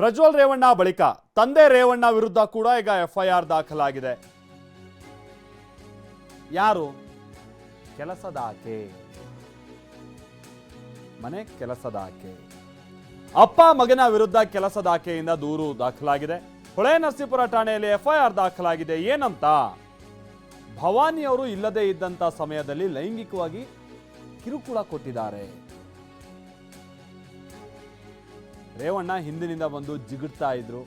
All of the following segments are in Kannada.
ಪ್ರಜ್ವಲ್ ರೇವಣ್ಣ ಬಳಿಕ ತಂದೆ ರೇವಣ್ಣ ವಿರುದ್ಧ ಕೂಡ ಈಗ ಎಫ್ಐಆರ್ ದಾಖಲಾಗಿದೆ. ಯಾರು? ಕೆಲಸದಾಕೆ. ಮನೆ ಕೆಲಸದಾಕೆ. ಅಪ್ಪ ಮಗನ ವಿರುದ್ಧ ಕೆಲಸದಾಕೆಯಿಂದ ದೂರು ದಾಖಲಾಗಿದೆ. ಹೊಳೆ ನರಸೀಪುರ ಠಾಣೆಯಲ್ಲಿ ಎಫ್ಐಆರ್ ದಾಖಲಾಗಿದೆ. ಏನಂತ? ಭವಾನಿಯವರು ಇಲ್ಲದೇ ಇದ್ದಂತ ಸಮಯದಲ್ಲಿ ಲೈಂಗಿಕವಾಗಿ ಕಿರುಕುಳ ಕೊಟ್ಟಿದ್ದಾರೆ. ರೇವಣ್ಣ ಹಿಂದಿನಿಂದ ಬಂದು ಜಿಗಿಡ್ತಾ ಇದ್ರು.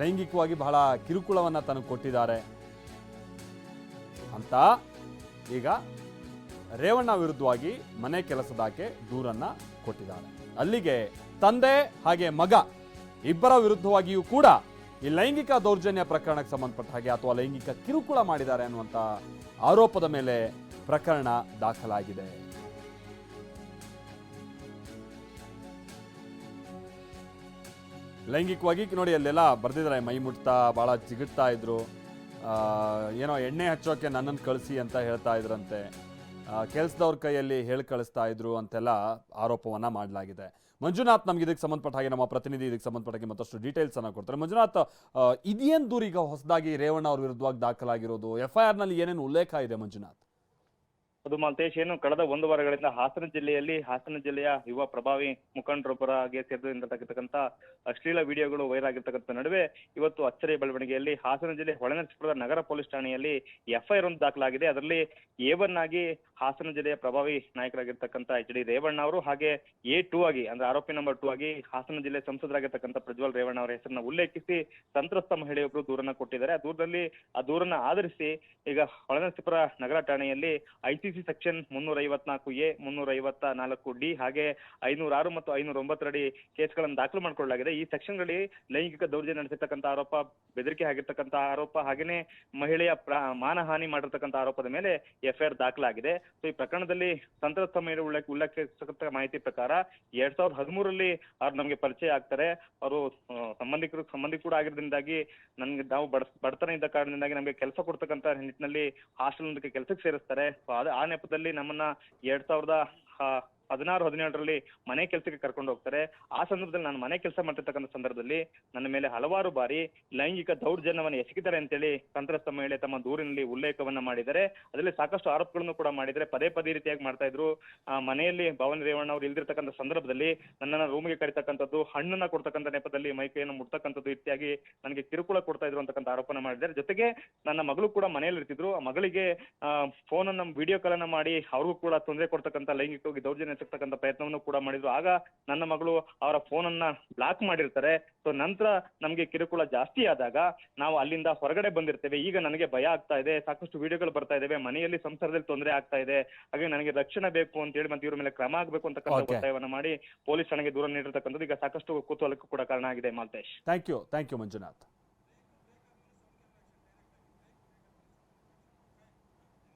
ಲೈಂಗಿಕವಾಗಿ ಬಹಳ ಕಿರುಕುಳವನ್ನ ತನಗೆ ಕೊಟ್ಟಿದ್ದಾರೆ. ಅಂತ ಈಗ ರೇವಣ್ಣ ವಿರುದ್ಧವಾಗಿ ಮನೆ ಕೆಲಸದಾಕೆ ದೂರನ್ನ ಕೊಟ್ಟಿದ್ದಾರೆ. ಅಲ್ಲಿಗೆ ತಂದೆ ಹಾಗೆ ಮಗ ಇಬ್ಬರ ವಿರುದ್ಧವಾಗಿಯೂ ಕೂಡ ಈ ಲೈಂಗಿಕ ದೌರ್ಜನ್ಯ ಪ್ರಕರಣಕ್ಕೆ ಸಂಬಂಧಪಟ್ಟ ಹಾಗೆ ಅಥವಾ ಲೈಂಗಿಕ ಕಿರುಕುಳ ಮಾಡಿದ್ದಾರೆ ಅನ್ನುವಂಥ ಆರೋಪದ ಮೇಲೆ ಪ್ರಕರಣ ದಾಖಲಾಗಿದೆ. ಲೈಂಗಿಕವಾಗಿ ನೋಡಿ ಅಲ್ಲೆಲ್ಲ ಬರ್ದಿದ್ದಾರೆ, ಮೈ ಮುಟ್ತಾ, ಭಾಳ ಜಿಗುತ್ತಾ ಇದ್ರು. ಏನೋ ಎಣ್ಣೆ ಹಚ್ಚೋಕೆ ನನ್ನನ್ನು ಕಳಿಸಿ ಅಂತ ಹೇಳ್ತಾ ಇದ್ರಂತೆ. ಕೆಲಸದವ್ರ ಕೈಯಲ್ಲಿ ಹೇಳಿ ಕಳಿಸ್ತಾ ಇದ್ರು ಅಂತೆಲ್ಲ ಆರೋಪವನ್ನು ಮಾಡಲಾಗಿದೆ. ಮಂಜುನಾಥ್ ನಮ್ಗೆ ಇದಕ್ಕೆ ಸಂಬಂಧಪಟ್ಟ ಹಾಗೆ ನಮ್ಮ ಪ್ರತಿನಿಧಿ ಇದಕ್ಕೆ ಸಂಬಂಧಪಟ್ಟ ಹಾಗೆ ಮತ್ತಷ್ಟು ಡೀಟೇಲ್ಸ್ ಅನ್ನ ಕೊಡ್ತಾರೆ. ಮಂಜುನಾಥ್ ಇದೇನ್ ದೂರ ಈಗ ಹೊಸದಾಗಿ ರೇವಣ್ಣ ಅವ್ರ ವಿರುದ್ಧವಾಗಿ ದಾಖಲಾಗಿರೋದು? ಎಫ್ ಐ ಆರ್ನಲ್ಲಿ ಏನೇನು ಉಲ್ಲೇಖ ಇದೆ ಮಂಜುನಾಥ್? ಅದು ಮಲ್ತೇಶ್ ಏನು ಕಳೆದ ಒಂದು ವಾರಗಳಿಂದ ಹಾಸನ ಜಿಲ್ಲೆಯಲ್ಲಿ, ಹಾಸನ ಜಿಲ್ಲೆಯ ಯುವ ಪ್ರಭಾವಿ ಮುಖಂಡರೊಬ್ಬರಾಗಿ ಸೇರಿದಂತಕ್ಕಂಥ ಅಶ್ಲೀಲ ವಿಡಿಯೋಗಳು ವೈರಲ್ ಆಗಿರ್ತಕ್ಕಂಥ ನಡುವೆ ಇವತ್ತು ಅಚ್ಚರಿ ಬೆಳವಣಿಗೆಯಲ್ಲಿ ಹಾಸನ ಜಿಲ್ಲೆ ಹೊಳೆನರಸೀಪುರದ ನಗರ ಪೊಲೀಸ್ ಠಾಣೆಯಲ್ಲಿ ಎಫ್ಐಆರ್ ಒಂದು ದಾಖಲಾಗಿದೆ. ಅದರಲ್ಲಿ ಆಗಿ ಹಾಸನ ಜಿಲ್ಲೆಯ ಪ್ರಭಾವಿ ನಾಯಕರಾಗಿರ್ತಕ್ಕಂಥ ಎಚ್ ಡಿ ರೇವಣ್ಣ ಅವರು ಹಾಗೆ ಎ ಟೂ ಆಗಿ, ಅಂದ್ರೆ ಆರೋಪಿ ನಂಬರ್ ಟೂ ಆಗಿ ಹಾಸನ ಜಿಲ್ಲೆ ಸಂಸದರಾಗಿರ್ತಕ್ಕಂಥ ಪ್ರಜ್ವಲ್ ರೇವಣ್ಣ ಅವರ ಹೆಸರನ್ನ ಉಲ್ಲೇಖಿಸಿ ಸಂತ್ರಸ್ತ ಮಹಿಳೆಯೊಬ್ಬರು ದೂರನ್ನ ಕೊಟ್ಟಿದ್ದಾರೆ. ಆ ದೂರದಲ್ಲಿ, ಆ ದೂರನ್ನ ಆಧರಿಸಿ ಈಗ ಹೊಳೆನರಸೀಪುರ ನಗರ ಠಾಣೆಯಲ್ಲಿ ಐಸಿಸಿ ಸೆಕ್ಷನ್ ಮುನ್ನೂರ ಐವತ್ನಾಲ್ಕು ಎ ಮುನ್ನೂರ ಐವತ್ತ ನಾಲ್ಕು ಡಿ ಹಾಗೆ ಐನೂರ ಆರು ಮತ್ತು ಐನೂರ ಒಂಬತ್ತರಡಿ ಕೇಸ್ಗಳನ್ನು ದಾಖಲು ಮಾಡಿಕೊಳ್ಳಲಾಗಿದೆ. ಈ ಸೆಕ್ಷನ್ಗಳಲ್ಲಿ ಲೈಂಗಿಕ ದೌರ್ಜನ್ಯ ನಡೆಸಿರ್ತಕ್ಕಂಥ ಆರೋಪ, ಬೆದರಿಕೆ ಆಗಿರ್ತಕ್ಕಂಥ ಆರೋಪ ಹಾಗೆಯೇ ಮಹಿಳೆಯ ಮಾನಹಾನಿ ಮಾಡಿರ್ತಕ್ಕಂಥ ಆರೋಪದ ಮೇಲೆ ಎಫ್ಐಆರ್ ದಾಖಲಾಗಿದೆ. ಸೊ, ಈ ಪ್ರಕರಣದಲ್ಲಿ ಸಂತ್ರಸ್ತ ಮಹಿಳೆ ಉಲ್ಲೇಖ, ಉಲ್ಲೇಖಿಸತಕ್ಕಂಥ ಮಾಹಿತಿ ಪ್ರಕಾರ ಎರಡ್ ಸಾವಿರದ ಹದಿಮೂರರಲ್ಲಿ ಅವ್ರು ನಮಗೆ ಪರಿಚಯ ಆಗ್ತಾರೆ. ಅವರು ಸಂಬಂಧಿಕರು ಸಂಬಂಧಿ ಕೂಡ ಆಗಿರೋದ್ರಿಂದಾಗಿ ನನ್ಗೆ ನಾವು ಬಡ ಬಡತನ ಇದ್ದ ಕಾರಣದಿಂದಾಗಿ ನಮಗೆ ಕೆಲಸ ಕೊಡ್ತಕ್ಕಂಥ ನಿಟ್ಟಿನಲ್ಲಿ ಹಾಸ್ಟೆಲ್ ಒಂದಕ್ಕೆ ಕೆಲಸಕ್ಕೆ ಸೇರಿಸ್ತಾರೆ. ಸೊ, ಅದ ಆ ನೆಪದಲ್ಲಿ ನಮ್ಮನ್ನ ಎರಡ್ ಸಾವಿರದ ಆ, ಹದಿನಾರು ಹದಿನೇಳರಲ್ಲಿ ಮನೆ ಕೆಲಸಕ್ಕೆ ಕರ್ಕೊಂಡು ಹೋಗ್ತಾರೆ. ಆ ಸಂದರ್ಭದಲ್ಲಿ ನಾನು ಮನೆ ಕೆಲಸ ಮಾಡ್ತಿರ್ತಕ್ಕಂಥ ಸಂದರ್ಭದಲ್ಲಿ ನನ್ನ ಮೇಲೆ ಹಲವಾರು ಬಾರಿ ಲೈಂಗಿಕ ದೌರ್ಜನ್ಯವನ್ನು ಎಸಗಿದ್ದಾರೆ ಅಂತೇಳಿ ಸಂತ್ರಸ್ತ ಮಹಿಳೆ ತಮ್ಮ ದೂರಿನಲ್ಲಿ ಉಲ್ಲೇಖವನ್ನ ಮಾಡಿದ್ದಾರೆ. ಅದರಲ್ಲಿ ಸಾಕಷ್ಟು ಆರೋಪಗಳನ್ನು ಕೂಡ ಮಾಡಿದರೆ ಪದೇ ಪದೇ ರೀತಿಯಾಗಿ ಮಾಡ್ತಾ ಇದ್ರು. ಆ, ಮನೆಯಲ್ಲಿ ಭವನ ರೇವಣ್ಣ ಅವರು ಇಲ್ದಿರ್ತಕ್ಕಂಥ ಸಂದರ್ಭದಲ್ಲಿ ನನ್ನನ್ನ ರೂಮಿಗೆ ಕರಿತಕ್ಕಂಥದ್ದು ಹಣ್ಣನ್ನ ಕೊಡ್ತಕ್ಕಂಥ ನೆಪದಲ್ಲಿ ಮೈಕೈಯನ್ನು ಮುಟ್ತಕ್ಕಂಥದ್ದು ಇತ್ಯಾಗಿ ನನಗೆ ಕಿರುಕುಳ ಕೊಡ್ತಾ ಇದ್ರು ಅಂತಕ್ಕಂಥ ಆರೋಪನ ಮಾಡಿದ್ದಾರೆ. ಜೊತೆಗೆ ನನ್ನ ಮಗಳು ಕೂಡ ಮನೆಯಲ್ಲಿ ಇರ್ತಿದ್ರು. ಆ ಮಗಳಿಗೆ ಫೋನ್ ಅನ್ನ ವಿಡಿಯೋ ಕಾಲ್ ಮಾಡಿ ಅವ್ರಿಗೂ ಕೂಡ ತೊಂದರೆ ಕೊಡ್ತಕ್ಕಂಥ ಲೈಂಗಿಕವಾಗಿ ದೌರ್ಜನ್ಯ ಎಸಗ್ತಕ್ಕಂಥ ಪ್ರಯತ್ನವನ್ನು ಕೂಡ ಮಾಡಿದ್ರು. ಆಗ ನನ್ನ ಮಗಳು ಅವರ ಫೋನ್ ಅನ್ನ ಬ್ಲಾಕ್ ಮಾಡಿರ್ತಾರೆ. ಸೊ ನಂತರ ನಮಗೆ ಕಿರುಕುಳ ಜಾಸ್ತಿ ಆದಾಗ ನಾವು ಅಲ್ಲಿಂದ ಹೊರಗಡೆ ಬಂದಿರ್ತೇವೆ. ಈಗ ನನಗೆ ಭಯ ಆಗ್ತಾ ಇದೆ. ಸಾಕಷ್ಟು ವಿಡಿಯೋಗಳು ಬರ್ತಾ ಇದಾವೆ. ಮನೆಯಲ್ಲಿ ಸಂಸಾರದಲ್ಲಿ ತೊಂದರೆ ಆಗ್ತಾ ಇದೆ. ಹಾಗೆ ನನಗೆ ರಕ್ಷಣೆ ಬೇಕು ಅಂತ ಹೇಳಿ ಮತ್ತೆ ಇವ್ರ ಮೇಲೆ ಕ್ರಮ ಆಗಬೇಕು ಅಂತಕ್ಕಂಥ ಒತ್ತಾಯವನ್ನ ಮಾಡಿ ಪೊಲೀಸ್ ಠಾಣೆಗೆ ದೂರ ನೀಡಿರ್ತಕ್ಕಂಥದ್ದು ಈಗ ಸಾಕಷ್ಟು ಕುತೂಹಲಕ್ಕೂ ಕೂಡ ಕಾರಣ ಆಗಿದೆ Maltesh. Thank you thank you Manjunath.